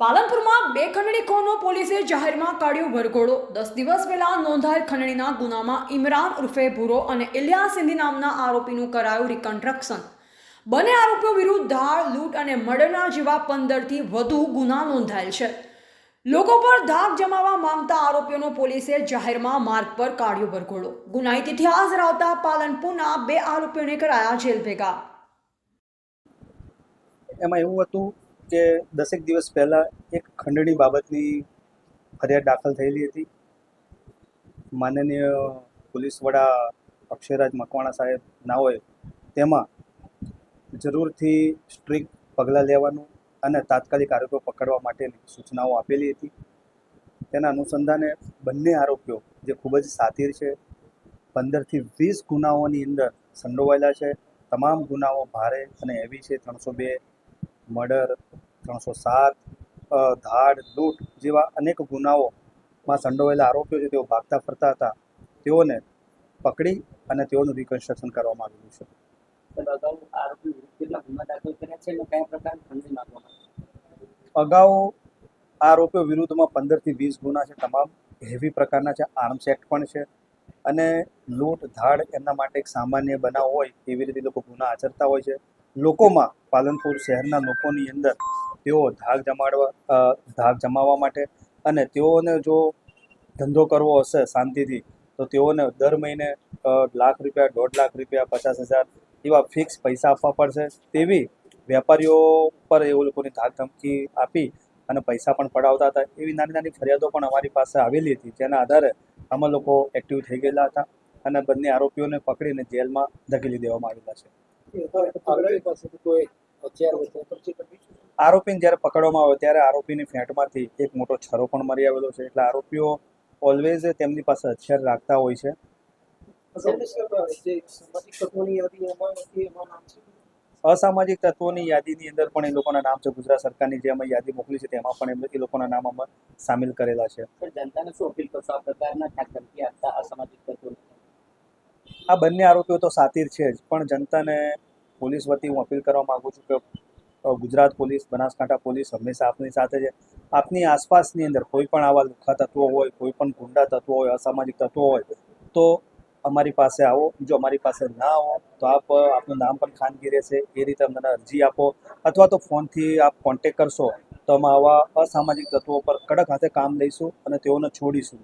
પાલનપુરમાં બે ખંડણીખોરનો પોલીસે જાહેરમાં કાઢ્યો ભરઘોડો દસ દિવસ પહેલા નોંધાયેલ ખંડણીના ગુનામાં ઇમરાન ઉર્ફે ભૂરો અને ઇલિયા સિંધી નામના આરોપીનું કરાયું રિકન્સ્ટ્રક્શન બંને આરોપીઓ વિરુદ્ધ ધાળ, લૂંટ અને મર્ડરના જેવા પંદરથી વધુ ગુના નોંધાયેલ છે. લોકો પર ધાક જમાવવા માંગતા આરોપીઓનો પોલીસે જાહેરમાં માર્ગ પર કાઢ્યો ભરઘોડો ગુનાહિત ઇતિહાસ ધરાવતા પાલનપુરના બે આરોપીઓને કરાયા જેલ ભેગા. એમાં એવું હતું કે દસેક દિવસ પહેલાં એક ખંડણી બાબતની ફરિયાદ દાખલ થયેલી હતી. માનનીય પોલીસ વડા અક્ષયરાજ મકવાણા સાહેબ ના હોય, તેમાં જરૂરથી સ્ટ્રિક્ટ પગલાં લેવાનું અને તાત્કાલિક આરોપીઓ પકડવા માટેની સૂચનાઓ આપેલી હતી. તેના અનુસંધાને બંને આરોપીઓ, જે ખૂબ જ સાતીર છે, પંદરથી વીસ ગુનાઓની અંદર સંડોવાયેલા છે. તમામ ગુનાઓ ભારે અને હેવી છે, ત્રણસો બે મર્ડર ત્રણસો સાત ધાડ લૂંટ જેવા અનેક ગુનાઓમાં સંડોવાયેલા આરોપીઓ છે તેઓ ભાગતા ફરતા હતા. તેઓને પકડી અને તેઓનું રિકન્સ્ટ્રક્શન કરવામાં આવ્યું છે. અગાઉ આરોપીઓ વિરુદ્ધમાં પંદરથી વીસ ગુના છે તમામ હેવી પ્રકારના છે આર્મ્સ એક્ટ પણ છે. અને લૂંટ ધાડ એમના માટે એક સામાન્ય બનાવ હોય એવી રીતે લોકો ગુના આચરતા હોય છે. લોકોમાં, પાલનપુર શહેરના લોકોની અંદર તેઓ ધાક જમાડવા ધાક જમાવવા માટે અને તેઓને જો ધંધો કરવો હશે શાંતિથી, તો તેઓને દર મહિને લાખ રૂપિયા, દોઢ લાખ રૂપિયા, પચાસ હજાર એવા ફિક્સ પૈસા આપવા પડશે. તેવી વેપારીઓ પર એવું લોકોની ધાક ધમકી આપી અને પૈસા પણ પડાવતા હતા. એવી નાની નાની ફરિયાદો પણ અમારી પાસે આવેલી હતી. જેના આધારે અમે લોકો એક્ટિવ થઈ ગયેલા હતા અને બંને આરોપીઓને પકડીને જેલમાં ધકેલી દેવામાં આવેલા છે. આરોપીને જ્યારે પકડવામાં આવ્યો ત્યારે આરોપીની ફેંટમાંથી એક મોટો છરો પણ મળી આવેલો છે. એટલે આરોપીઓ ઓલવેઝ તેમની પાસે હથિયાર રાખતા હોય છે. અસામાજિક તત્વોની યાદીની અંદર પણ એ લોકોના નામ છે. ગુજરાત સરકારની જે અમે યાદી મોકલી છે તેમાં પણ એમને એ લોકોના નામ અમે સામેલ કરેલા છે. જનતાને શું અપીલ કરશો? આ પ્રકારના ધમકી અસામાજિક તત્વો આ બંને આરોપીઓ તો સાતીર છે જ, પણ જનતાને પોલીસ વતી હું અપીલ કરવા માગું છું કે ગુજરાત પોલીસ, બનાસકાંઠા પોલીસ હંમેશા આપની સાથે છે. આપની આસપાસની અંદર કોઈ પણ આવા લુખા તત્વો હોય, કોઈ પણ ગુંડા તત્વો હોય, અસામાજિક તત્વો હોય, તો અમારી પાસે આવો. જો અમારી પાસે ના આવો તો આપ આપનું નામ પણ ખાનગી રહેશે. એ રીતે અમને અરજી આપો. અથવા તો ફોનથી આપ કોન્ટેક કરશો, તો અમે આવા અસામાજિક તત્વો પર કડક હાથે કામ લઈશું અને તેઓને છોડીશું.